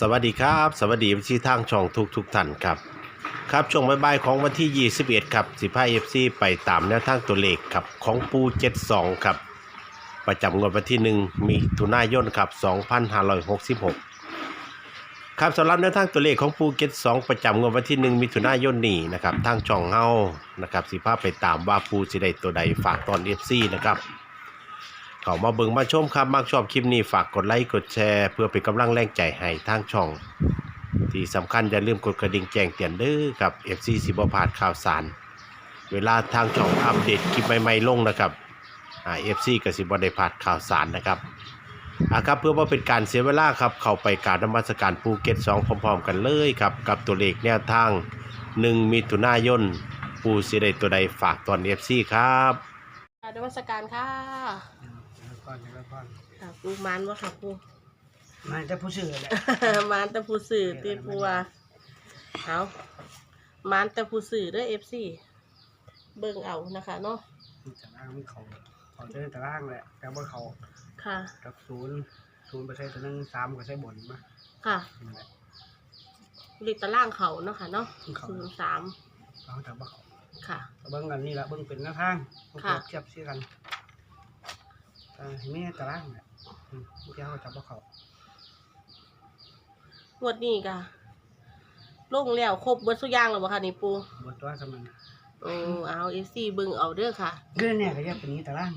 สวัสดีครับ สวัสดีที่ทางช่องทุกทุกท่านครับ ครับช่วงบ่ายๆของวันที่ 21 ครับสิพาเอฟซีไปตามแนวทางตัวเลขครับของปู72 ครับ ประจำงวดวันที่ 1 มีถุนายนครับ 2566 ครับสำหรับแนวทางตัวเลขของปูเก็ต2ประจำงวดวันที่ 1มิถุนายนนี้นะครับทางช่องเฮานะครับสิพาไปตามว่าปูสิได้ตัวใดฝากตอน FC นะครับ เข้ามาเบิ่งมาชมครับมักชอบคลิปนี้ฝากกดไลค์กดแชร์เพื่อเป็นกำลังแรงใจให้ทางช่อง ที่สำคัญอย่าลืมกดกระดิ่งแจ้งเตือนเด้อครับ FC สิบพลาดข่าวสาร เวลาทางช่องอัปเดตคลิปใหม่ๆลงนะครับอ่า FC ก็สิบได้พลาดข่าวสารนะครับอะครับเพื่อว่าเป็นการเสียเวลาครับเข้าไปกรารนมัสการภูเก็ต2พร้อมๆ กันเลยครับกับตัวเลขแนวทาง 1 มิถุนายนปูสิได้ตัวใดฝากตอน FC ครับ นวัสการค่ะ อนแล้วก่อนค่ะปูมานว่าค่ะปูมันจะผู้สื่อแหละมานแต่ผู้สื่อตีปูว่าเอามานแต่ผู้สื่อเด้อเอฟซีเบิ่งเอานะคะเนาะแต่ล่างมันเขาเขาเจอแต่ล่างแหละแต่ว่าเขาค่ะ กับศูนย์ศูนย์ไปใช้ตัวหนึงสามก็ใช้บนมาค่ะนั่นแหละ ลิตรล่างเขาเนาะค่ะเนาะเขา ศูนย์สามเขาแต่ว่าเขาค่ะ เบิ้งกันนี่แหละเบิ้งเป็นหน้าทางเค่ะทียบเสียกันแต่ ไม่แต่ล่างแหละอืมเมื่อกี้เขาจับว่าเขางวดนี้ก็ลงแล้วครบเบิดสุกอย่างแล้วบ่ค่ะนี่ปูบทตัวสมันโอ้เอาเอฟซีเบิ่งเอาเด้อค่ะเรื่องเนี่ยก็แยกเป็นนี้แต่ล่าง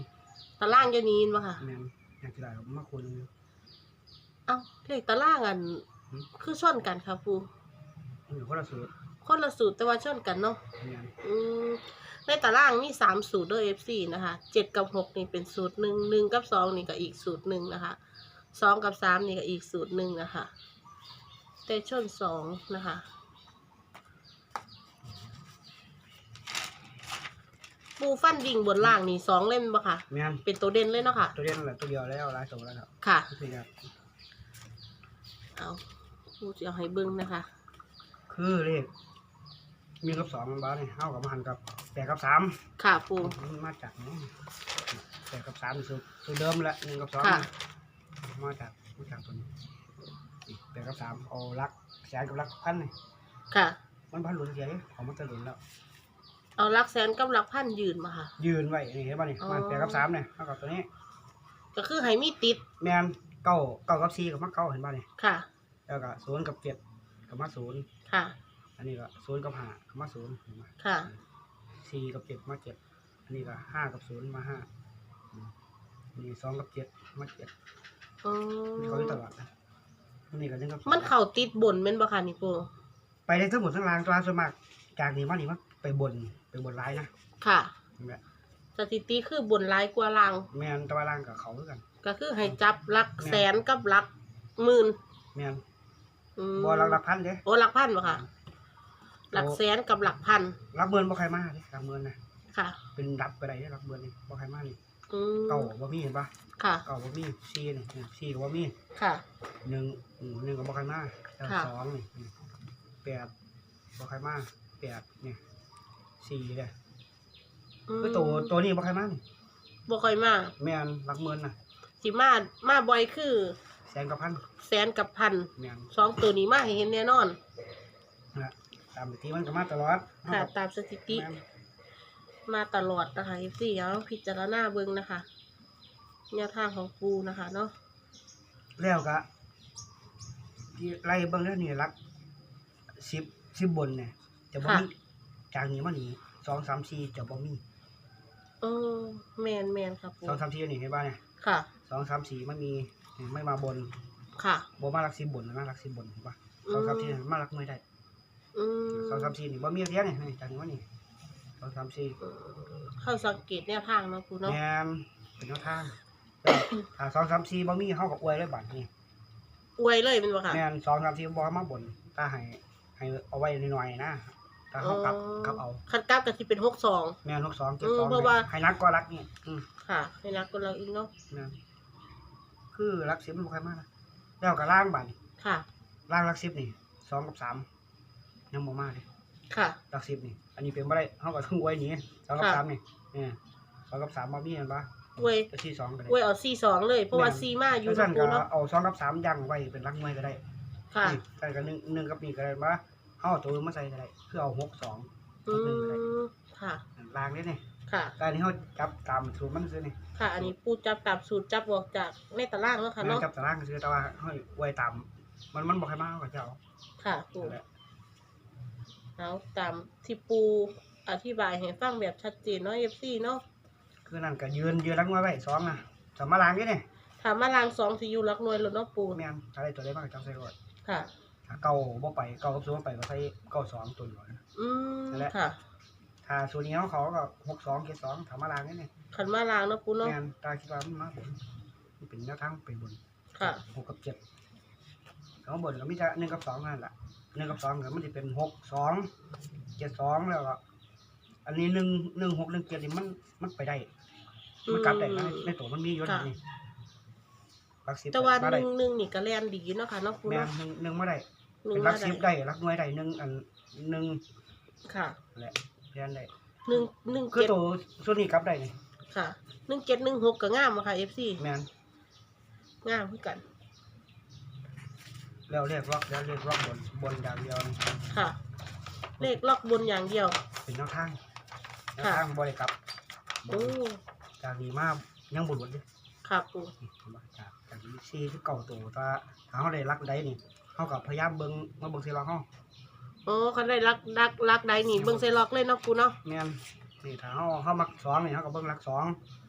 ตารางจะนี้บ่ค่ะแม่นอยากจะได้มาคุณเอ้าเลขตารางอันหืมคือส่วนกันค่ะปูมันอยู่คนละสูตรคนละสูตรแต่ว่าส่วนกันเนาะแม่นอืม ในตารางมีสามสูตรด้วย FC นะคะเจ็ดกับหกนี่เป็นสูตรหนึ่งหนึ่งกับสองนี่ก็อีกสูตรหนึ่งนะคะสองกับสามนี่ก็อีกสูตรหนึ่งนะคะแต่ชนสองนะคะปูฟันดิ่งบนล่างนี่สองเล่มปะค่ะแม่นเป็นตัวเด่นเลยเนาะค่ะ ตัวเดียวนั่นแหละตัวเดียวแล้วหลายตัวแล้วครับค่ะคือแบบเอาปูจะเอาให้เบิ้งนะคะ คือเลขมีกับสองมันบ้าเนี่ยเท่ากับมาหันกับ แปดกับสามค่ะปู มันมาจากไหนแปดกับสามสุดสุดเดิมแหละหนึ่งกับสองค่ะ มาจากมาจากตัวนี้แปดกับสามเอารักแสนกับรักพันนี่ค่ะ มันพันหลุนเฉยของมันจะหลุนแล้ว เอาหลักแสนกับหลักพันยืนมาค่ะ ยืนไว้นี่เห็นป่ะนี่อ๋อมันแปดกับสามเนี่ยเท่ากับตัวนี้ ก็คือให้มีติดแมนเก้าเก้ากับสี่กับมาเก้าเห็นป่ะนี่ค่ะ แล้วก็ศูนย์กับเจ็ดกับมาศูนย์ค่ะ อันนี้ก็ศูนย์กับห้ากับมาศูนย์เห็นไหมค่ะ สี่กับเจ็ดมาเจ็ดอันนี้ก็ห้ากับศูนย์มาห้าอืมอันนี้สองกับเจ็ดมาเจ็ดอืนี่เขาอยู่ตมลอดนะอันนี้ก็หนึ่งกับสองมันเข่าติดบนเป็นบ่ค่ะนี่ปูไปได้ทั้งหมดทั้งรางตัวส่วนมากจากนี้มานี่มันไปบนไปบนร้ายนะค่ะนี่แหละสถิติคือบนร้ายกว่าล่าง แมนตะวันล่างกับเขาด้วยกัน ก็คือให้จับหลักแสนกับหลักหมื่นแมนอืมบอลักลักพันเด้ โอ้หลักพันบ่ค่ะ หลักแสนกับหลักพันรักเบิร์นบ่ใครมาเด้รักเบิร์นนะค่ะ เป็นดับไปได้เด้รักเบิร์นนี่บ่ใครมานี่อืมเก่าบ่มีเห็นปะค่ะเก่าบ่มีซีนี่นี่ซีก็บ่มีค่ะ หนึ่งอืมหนึ่งก็บ่ใครมาแล้วค่ะ สองนี่นี่แปดบ่ใครมาแปดนี่สี่เด้อืมคือตัวตัวนี้บ่ใครมานี่บ่ค่อยมาแม่นรักเบิร์นน่ะสิมามาบ่อยคือ แสนกับพันแสนกับพันแม่นสองตัวนี้มาให้เห็นแน่นอนนะ ตามปกติมันก็มาตลอดค่ะตามสถิติแม่นมาตลอดนะคะ FC เอาพิจารณาเบิ่งนะคะแนวทางของปูนะคะเนาะแล้วก็ที่ไล่เบิ่งแล้วนี่รักสิบสิบบนเนี่ยจะบ่มีจากนี้มานี่สองสามสี่จะบ่มีเออแมนแมนครับปูสองสามสี่นี่เห็นป่ะเนี่ยค่ะสองสามสี่มันมีไม่มาบน ค่ะบ่มารักสิบบนนะรักสิบบนเห็นป่ะสองสามสี่มารักไม่ได้ อืมสองสามสี่นี่บ่มีเทียนี่นี่จากนี้มานี่สองสามสี่เข้าสังเกตแนวทางเนาะปูเนาะแงนเป็นแนวทางแล้วถ้าสองสามสี่บ่มีเฮาก็อวยเลยบัดนี้อวยเลยเป็นบ่ค่ะแม่นสองสามสี่บ่มาบนถ้าให้ให้เอาไว้หน่อยๆนะถ้าเฮากลับกลับเอาคันกลับก็สิเป็นหกสองแม่นหกสองเจ็ดอืสอมงเพราะว่า ให้รักก็รักนี่อืม ค่ะให้นักก็เราอีกเนาะแม่นคือรักสิบมันบ่ค่อยมากนะแล้วก็ล่างบัดนี่ค่ะ ล่างรักสิบนี่สองกับสาม ยังบ่มาเลยค่ะรักสิบนี่ อันนี้เป็นบ่ได้เฮาก็ต้องไว้นี่สองกับค่ะ สามนี่เนี่ยสองกับสามบ่มีเห็นปะอวยก็ที่สองก็ได้อวยเอาสี่สองเลย เพราะว่าสี่มาอยู่แล้วสั่นเนาะปูก็เนาะเอาสองกับสามยังไว้เป็นรักมวยก็ได้ค่ะนี่ใส่กันหนึ่งหนึ่งกับนี่ก็ได้มาเอาตัวอื่นมาใส่ก็ได้คือเอาหกสองอืมค่ะ ลางได้เนี่ยค่ะการที่เขาจับตามสูตรมันซื้อนี่ค่ะ อันนี้ปูจับตามสูตรจับบอกจากในตารางแล้วค่ะเนาะจับตารางซื้อแต่ว่าเขาไว้ตามมันมันบอกให้มากกว่าเจ้าค่ะปูนั่นแหละ เอาตามที่ปูอธิบายให้ฟังแบบชัดเจนเนาะเอฟซีเนาะคือนั่นก็ยืนยืนรักไว้ไว้สองนะสามมาล้างนี่เนี่ยถามมาลางสองสิอยูรักหน่วยแล้วเนาะปูแม่นถ้าได้ตัวได้มากจับใส่รถค่ะ ถ้าเก่าบ่ไปเก่ากับสูงไปก็ใส่เก่าสองตัวอยู่นะอืมนั่นแหละ ค่ะถ้าส่วนนี้เขาก็หกสองเจ็ดสองถามมาล้างนี่เนี่ยขันมาลางเนาะปูเนาะแม่นตาคิดว่ามันมาบนมันเป็นแนวทางไปบนค่ะ หกกับเจ็ดสองบนก็มีแต่หนึ่งกับสองนั่นแหละ หนึ่งกับสองก็มันจะเป็นหกสองเจ็ดสองแล้วก็อันนี้หนึ่งหนึ่งหกหนึ่งเจ็ดนี่มันมันไปได้ มันกลับได้นะในตัวมันมีอยู่ค่ะนี่หลักสิบแต่ว่ามาหได้นึ่งหนึ่งนี่ก็แลนดีเนาะค่ะเนาะปูแม่เนาะนหนึ่งหนึ่งมาได้หนึ่เป็งนหลัมากได้สิบได้หลักหน่วยได้หนึ่งอันหนึ่งค่ะแหละเรียนได้หนึ่งหนึ่งคือเจ็ดตัวส่วนนี้กลับได้นี่ค่ะหนึ่งเจ็ดหนึ่งหกก็งามอะค่ะเอฟซีแม่น งามคือกัน แล้วเรียกล็อกแล้วเรียกล็อกบนบนอย่างเดียวนี่ค่ะ เลขล็อกบนอย่างเดียว เป็นแนวทางแนวค่ะทางบริกลับโอ้จากนี้มายังบุญบุญดิค่ะปูจากจากนี้ซีที่เก่าตัวถ้าถ้าเขาได้รักได้นี่เขากับพยายามเบิ้งมาเบิ้งซีเราเขาโอ้คันได้รักรักรักใดนี่เบิ่งใส่ล็อกเลยเนาะปูเนาะแม่นนี่ถ้าเขาเขามักสองนี่เขากับเบิ้งรักสอง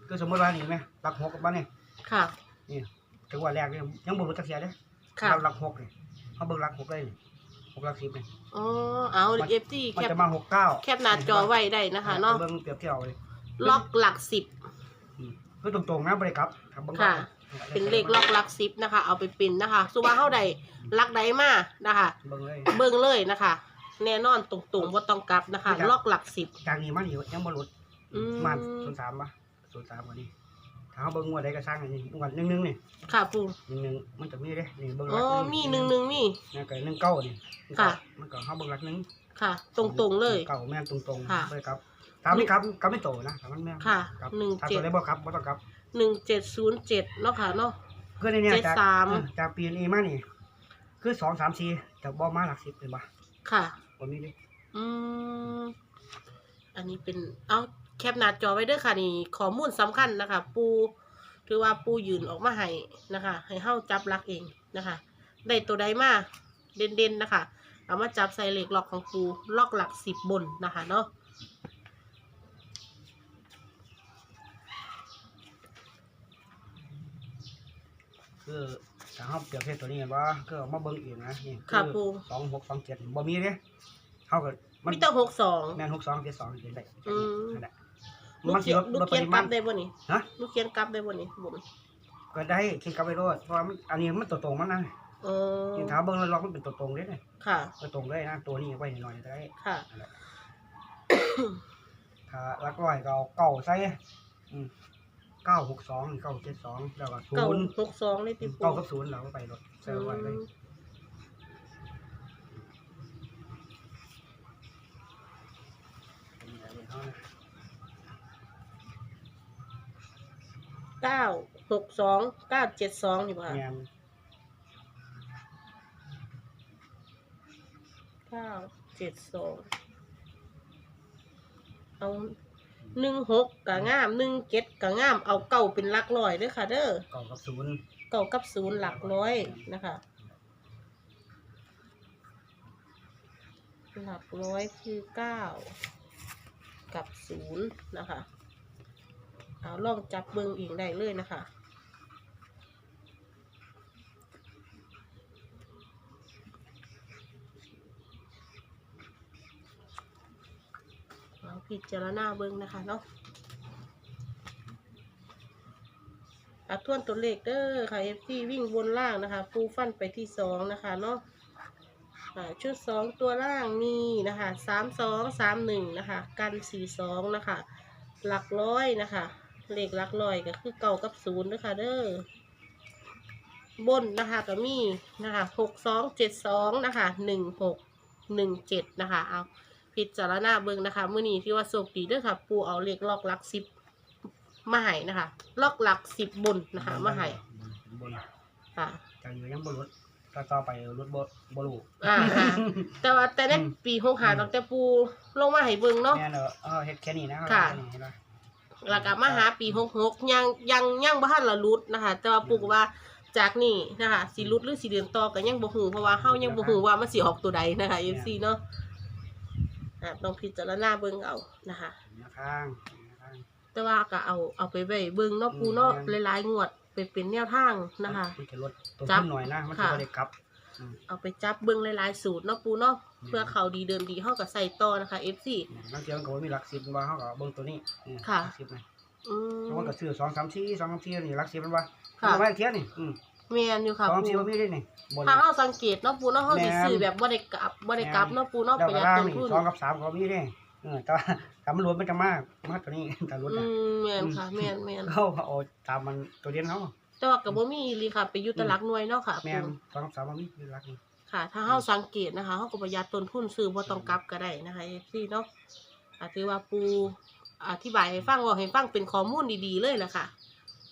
คือสมมติว่านี่ไหมรักหกกับบ้านนี่ค่ะนี่ถือว่าแรกนี่ยังบุญบุญจักเสียเด้ ค่ะรักรักหกนี่เขาเบิ้งรักหกเลยนี่หกรักสิบนี่อ๋อเอาเอฟซีมันแคปจะมาหกเก้าแคปหน้าจอไว้ได้นะคะเนาะเบิ้งเปรียบเทียบเลยล็อกหลักสิบ อืมคือตรงๆนะบริกลับถ้าเบิ้งค่ะ เป็นเลขล็อกหลักสิบนะคะ เอาไปเป็นนะคะสุว่าเท่าใดลักใดมานะคะ เบิ้งเลย เบิ่งเลยนะคะ แน่นอนตรงๆว่าต้องกลับนะคะครับล็อกหลักสิบ จากนี้มันยังบ่หลุดอืม มันศูนย์สามปะศูนย์สามกว่านี้ ถ้าเขาเบิ้งงวดใดก็สร้างอันนี้งวดหนึ่งหนึ่งนี่ค่ะปูหนึ่งหนึ่งมันจะมีเด้นี่เบิ้งอ๋อรักมีหนึ่งหนึ่งมี นี่ก็หนึ่งเก้านี่ค่ะ มันก็เขาเบิ้งรักหนึ่งค่ะ ตรงๆเลย เก้าแม่นตรงๆค่ะเลยครับถ้าไม่ครับก็ไม่โตนะถ้ามันแม่นค่ะครับหนึ่งถ้าเจ็ด ตัวได้บ่ครับบ่ต้องครับหนึ่งเจ็ดศูนย์เจ็ดเนาะค่ะเนาะคือในเนี้เจ็ดจากสาม เออจากปีนี้มานี่ คือสองสามสี่จะบ่มาหลักสิบเลยบ่ค่ะผมนี้ดิอืมอันนี้เป็น เอา แคปหน้าจอไว้เด้อค่ะนี่ข้อมูลสำคัญนะคะ ปูถือว่าปูยืนออกมาให้นะคะ ให้เฮาจับลักเองนะคะ ได้ตัวใดมาเด่นๆนะคะ เอามาจับใส่เหล็กล็อกของปูล็อกหลักสิบบนนะคะเนาะคือถ้าเขาเปรียบเทียบตัวนี้กันว่าคือเอามาเบิ่งเองนะนี่ค่ะปู สองหกสองเจ็ดบ่มีเด้เขาก็มันมิเตอร์หกสอง แม่นหกสองเจ็ดสองเจ็ดได้อืม นั่นแหละ ลูกมันสิเขียนลดลูกลดปเขียนริกมาลัณ บได้บ่นี่ฮะ ลูกเขียนกลับได้บ่นี่บนก็ได้คิดกลับไปโลดเพราะว่ามันอันนี้มันตัวตรงมันนะเออยินเท้าเบิ่งแล้วล็อกมันเป็นตัวตรงเลยเนี่ยค่ะ ตัวตรงเลยนะตัวนี้ไว้หน่อยๆก็ได้ค่ะ นั่นแหละ ถ้าลักร้อยก็เอาเก้าใส่อืมเก้าหกสองเก้าเจ็ดสองแล้วก็ศูเก้านย์หกสองเลยติปูเก้ากับศูนย์เราก็ไปรถใส่ไว้เลยเก้าหกสองเก้าเจ็ดสองนี่ป่ะแม่นเก้าเจ็ดสองเอาหนึ่งหกกะงามหนึ่งเจ็ดกะงาม เอาเก้าเป็นหลักร้อยเด้อค่ะ เด้อเก้ากับศูนย์เก้ากับศูนย์หลักร้อยนะคะหลักร้อยคือเก้ากับศูนย์นะคะ เอาลองจับเบิ้งอีกได้เลยนะคะเอาพิจารณาเบิ้งนะคะเนาะอัทวนตัวเลขเด้อค่ะ FT วิ่งบนล่างนะคะ ปูฟันไปที่สองนะคะเนาะอ่าชุดสองตัวล่างมีนะคะสามสองสามหนึ่งนะคะ กันสี่สองนะคะ หลักร้อยนะคะ เลขหลักร้อยก็คือเก่ากับศูนย์นะคะเด้อบนนะคะก็มีนะคะหกสองเจ็ดสองนะคะหนึ่งหกหนึ่งเจ็ดนะคะเอาพิจารณาเบิ่งนะคะมื้อนี้ที่ว่าโชคดีเด้วยค่ะ ปูเอาเลขล็อกหลักสิบมาให้นะคะล็อกหลักสิบบนนะคะมาให้บนค่ะจากอยู่ยังบนรถต่อต่อไปรถบ่บ่รู้อ่าอ่าแต่ว่าแต่ในอืมปีหกหาตั้งแต่ปูลงมาให้เบิ่งเนาะแม่นเออเออเฮ็ดแค่นี้นะค่ะ แนี้เห็นปะแล้วก็มาหาปีหกหกยังยังยังบ่ทันละรุดนะคะ แต่ว่าปูก็ว่าจากนี่นะคะสิรุดหรือสิเดือนต่อก็ยังบ่ฮู้เพราะว่าเฮายังบ่ฮู้ว่ามันสิออกตัวใดนะคะ FC เนาะอ่าต้องพิจารณาเบิ่งเอานะคะ แนวทางแนวทาง แต่ว่าก็เอาเอาไปไว้เบิ่งเนาะปูเนาะอืม หลายๆงวดไปเป็นแนวทางนะคะ มันจะลดต้นจัทุบนหน่อยนะ มันจะค่ะ บ่ได้กลับ อืม เอาไปจับเบิ่งหลายๆสูตรเนาะปูเนาะอืมเพื่อเขาดีเดิมดีเฮาก็ใส่ต่อนะคะ FC บางทีมันก็บ่มีหลักสิบว่าเขาก็เบิ่งตัวนี้อืมค่ะ หลักสิบนะอืมบางคนก็ซื้อสองสามที่สองสามที่นี่หลักสิบมันว่าค่ะเอาไว้เทียนี่อืมแม่นอยู่ค่ะสองปูที่บ่มีได้นี่บนถ้าเฮาสังเกตเนาะปูเนาะเฮาสิแม่นซื้อแบบบ่ได้กลับบ่ได้กลับเนาะปูเนาะดาวประหยัดล่างต้นนี่ทุนสองกับสามก็มีได้เออแต่ว่าถ้ามันรวมมันจะมากมากตัวนี้แต่รวมอืนะมแม่นค่ะแม่นแม่นเขาเอาตามมันตัวเดียนเขา แต่ว่าก็บ่มีอีหลีค่ะ ไปอยู่แตหลักหน่วยเนาะค่ะแม่ปูนสองกับสามมันมีคือหลักนี่ค่ะ ถ้าเฮาสังเกตนะคะเฮาก็ประหยัดต้นทุนซื้อบ่ต้องกลับก็ได้นะคะ FC เนาะอะถือว่าปูอธิบายให้ฟังเว่าให้ฟังเป็นข้อมูลดีๆเลยล่ะค่ะ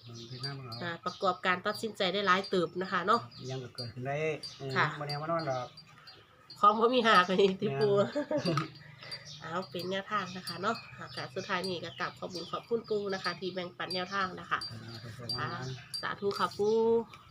มันเป็นหน้ามันเอาอ่าประกอบการตัดสินใจได้หลายเติบนะคะเนาะ ยังก็เกิดขึ้นได้เออค่ะบ่แน่ว่านอนดอก ของบ่มีหากเลยที่ปู แม่น เอาเป็นแนวทางนะคะเนาะหากสุดท้ายนี้ก็กลับขอบคุณขอบคุณปูนะคะ ที่แบ่งปันแนวทางนะคะเออไปส่งค่ะมาสาธุค่ะปูค